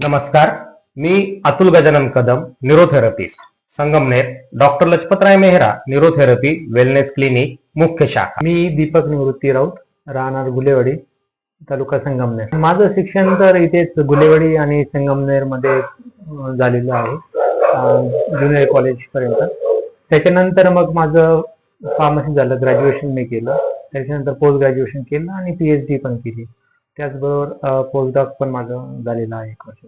नमस्कार मी Atul Gajanan Kadam neurotherapist. Sangamner doctor Lajpatrai Mehra neurotherapy wellness clinic मुख्य शाखा. मी दीपक निवृत्ती राऊत राहणार गुलेवाडी तालुका संगमनेर. माझं शिक्षण तर इथेच गुलेवाडी आणि संगमनेरमध्ये झालेलं आहे ज्युनियर कॉलेज पर्यंत. त्याच्यानंतर मग माझं फार्मसी झालं ग्रॅज्युएशन मी केलं. त्याच्यानंतर पोस्ट ग्रॅज्युएशन केलं आणि पीएचडी पण केली. त्याचबरोबर पोस्ट डॉक पण माझं झालेलं आहे एक वर्ष.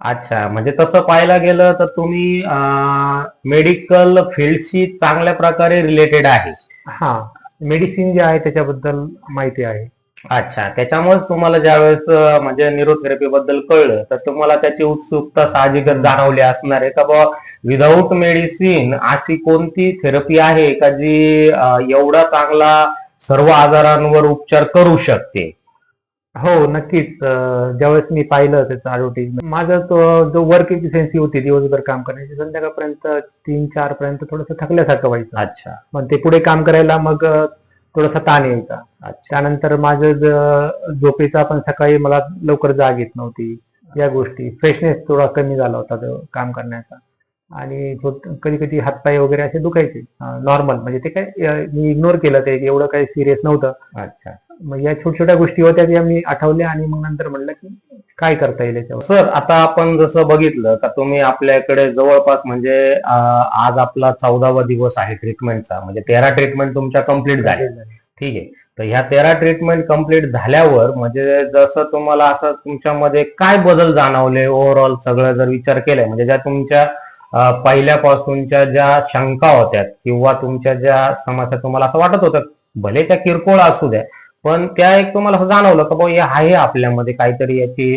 अच्छा म्हणजे तसं पाहायला गेलं तर तुम्ही मेडिकल फील्डशी चांगल्या प्रकारे रिलेटेड आहे. हा. मेडिसिन जे आहे त्याच्याबद्दल माहिती आहे. अच्छा त्याच्यामुळे तुम्हाला ज्यावेळेस म्हणजे न्यूरोथेरपी बद्दल कळलं तर तुम्हाला त्याची उत्सुकता साहजिकच जाणवली असणार आहे. का बाबा विदाऊट मेडिसिन अशी कोणती थेरपी आहे का जी एवढा चांगला सर्व आजारांवर उपचार करू शकते? हो नक्कीच. अं, ज्यावेळेस मी पाहिलं त्याचं ऍडव्हर्टिजमेंट माझा तो जो वर्क एफिशियन्सी होती दिवसभर काम करण्याची संध्याकाळपर्यंत तीन चार पर्यंत थोडंसं थकल्यासारखं व्हायचं. अच्छा. मग ते पुढे काम करायला मग अं, थोडासा ताण यायचा. त्यानंतर माझं ज- झोपेचा पण सकाळी मला लवकर जाग येत नव्हती. या गोष्टी फ्रेशनेस थोडा कमी झाला होता तो काम करण्याचा. आणि कधी कधी हातपाय वगैरे असे दुखायचे. नॉर्मल म्हणजे ते काय अं, मी इग्नोर केलं ते एवढं काही सिरियस नव्हतं. अच्छा. मग या छोट्या छोट्या गोष्टी होत्या त्या मी आठवल्या आणि मग नंतर म्हणलं की काय करता येईल याच्यावर. सर आता आपण जसं बघितलं का तुम्ही आपल्याकडे जवळपास म्हणजे आज आपला चौदावा दिवस आहे ट्रीटमेंटचा म्हणजे तेरा ट्रीटमेंट तुमच्या कंप्लीट झाले. ठीक आहे. तर ह्या तेरा ट्रीटमेंट कंप्लीट झाल्यावर म्हणजे जसं तुम्हाला असं तुमच्यामध्ये काय बदल जाणवले ओव्हरऑल सगळं जर विचार केलाय म्हणजे ज्या तुमच्या पहिल्यापासूनच्या ज्या शंका होत्या किंवा तुमच्या ज्या समस्या तुम्हाला असं वाटत होतं भले त्या किरकोळ असू द्या पण त्या एक तुम्हाला असं जाणवलं का बाबा हे आहे आपल्यामध्ये काहीतरी याची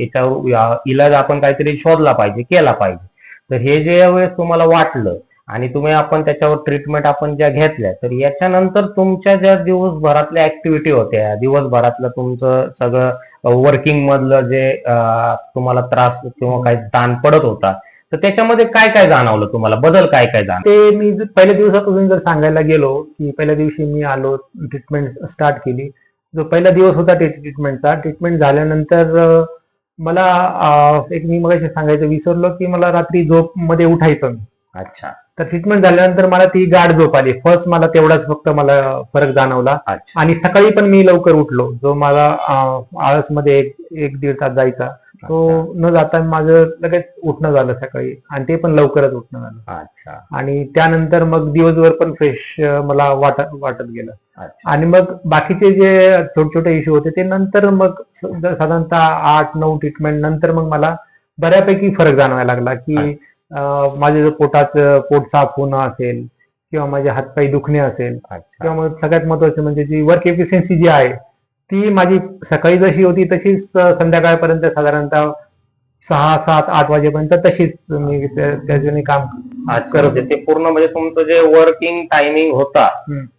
याच्यावर इलाज आपण काहीतरी शोधला पाहिजे केला पाहिजे. तर हे जे वेळेस तुम्हाला वाटलं आणि तुम्ही आपण त्याच्यावर ट्रीटमेंट आपण ज्या घेतल्या तर याच्यानंतर तुमच्या ज्या दिवसभरातल्या ऍक्टिव्हिटी होत्या दिवसभरातलं तुमचं सगळं वर्किंग मधलं जे तुम्हाला त्रास किंवा काही ताण पडत होता तर त्याच्यामध्ये काय काय जाणवलं तुम्हाला? बदल काय काय जाणवलं? ते मी पहिल्या दिवसापासून जर सांगायला गेलो की पहिल्या दिवशी मी आलो ट्रीटमेंट स्टार्ट केली. जो पहिला दिवस होता ट्रीटमेंटचा ट्रीटमेंट झाल्यानंतर मला एक मी मग सांगायचं विसरलो की मला रात्री झोपमध्ये उठायचं मी. अच्छा. तर ट्रीटमेंट झाल्यानंतर मला ती गाढ झोप आली. फर्स्ट मला तेवढाच फक्त मला फरक जाणवला. आणि सकाळी पण मी लवकर उठलो. जो मला आळसमध्ये एक एक दीड तास जायचा. तो न जाता माझं लगेच उठणं झालं सकाळी. आणि ते पण लवकरच उठणं झालं. अच्छा. आणि त्यानंतर मग दिवसभर पण फ्रेश मला वाटत वाटत गेलं. आणि मग बाकीचे जे छोटे छोटे इश्यू होते ते नंतर मग साधारणतः आठ नऊ ट्रीटमेंट नंतर मग मला बऱ्यापैकी फरक जाणवायला लागला की माझे जो पोटाचं पोट साफ होणं असेल किंवा माझे हातपाय दुखणे असेल किंवा मग सगळ्यात महत्वाचं म्हणजे जी वर्क एफिशियन्सी जी आहे ती माझी सकाळी जशी होती तशीच संध्याकाळपर्यंत साधारणतः सहा सात आठ वाजेपर्यंत तशीच मी त्या- त्याच्याने काम अच्छा म्हणजे ते पूर्ण म्हणजे तुमचं जे वर्किंग टायमिंग होता.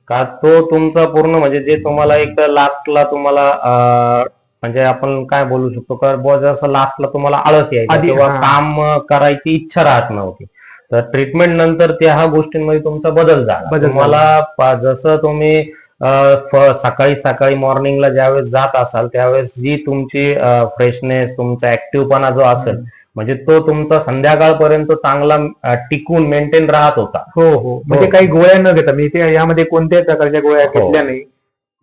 का तो तुमचा पूर्ण म्हणजे जे तुम्हाला एक लास्टला तुम्हाला म्हणजे आपण काय बोलू शकतो का जसं लास्टला तुम्हाला आळस यायचा किंवा. काम करायची इच्छा राहत नव्हती तर ट्रीटमेंट नंतर त्या गोष्टींमध्ये तुमचा बदल झाला. तुम्हाला जसं तुम्ही सकाळी सकाळी मॉर्निंगला ज्यावेळेस जात असाल त्यावेळेस जी तुमची फ्रेशनेस तुमचा ऍक्टिव्हपणा जो असेल म्हणजे तो तुमचा संध्याकाळपर्यंत चांगला टिकून मेंटेन राहत होता. हो हो. म्हणजे काही गोळ्या न घेता मी ते यामध्ये कोणत्याही प्रकारच्या गोळ्या हो. घेतल्या नाही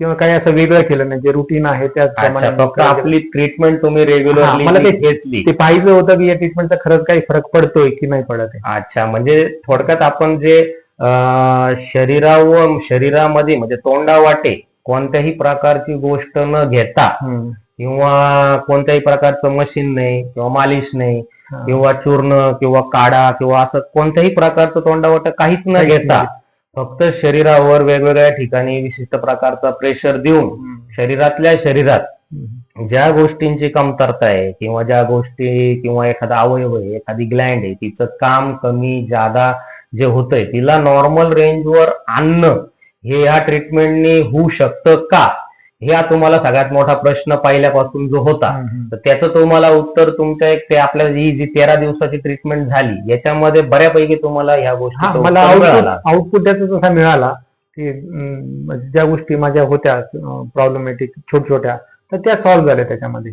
किंवा काही असं वेगळं केलं नाही जे रुटीन आहे त्याप्रमाणे फक्त आपली ट्रीटमेंट तुम्ही हा, मला रेग्युलरली घेतली. ते पाहिजे होतं की या ट्रीटमेंटचा खरंच काही फरक पडतोय की नाही पडत अच्छा म्हणजे थोडक्यात आपण जे अं, शरीरावर शरीरामध्ये म्हणजे तोंडावाटे कोणत्याही प्रकारची गोष्ट न घेता. किंवा कोणत्याही प्रकारचं मशीन नाही किंवा मालिश नाही. किंवा चूर्ण किंवा काढा किंवा असं कोणत्याही प्रकारचं तोंडावाट काहीच न घेता. फक्त शरीरावर वेगवेगळ्या ठिकाणी विशिष्ट प्रकारचा प्रेशर देऊन. शरीरातल्या शरीरात. ज्या गोष्टींची कमतरता आहे किंवा ज्या गोष्टी किंवा एखादा अवयव आहे एखादी ग्लँड आहे तिचं काम कमी जादा जे होतंय तिला नॉर्मल रेंजवर आणणं हे या ट्रीटमेंटनी होऊ शकतं का? हे हा तुम्हाला सगळ्यात मोठा प्रश्न पहिल्यापासून जो होता. तर त्याचं तुम्हाला उत्तर तुमच्या एक ते आपल्या ही जी तेरा दिवसाची ट्रीटमेंट झाली याच्यामध्ये बऱ्यापैकी तुम्हाला ह्या हा गोष्टी मला आउटपुट त्याचा जसा मिळाला की ज्या गोष्टी माझ्या होत्या प्रॉब्लेमॅटिक छोट छोट्या तर त्या सॉल्व्ह झाल्या त्याच्यामध्ये.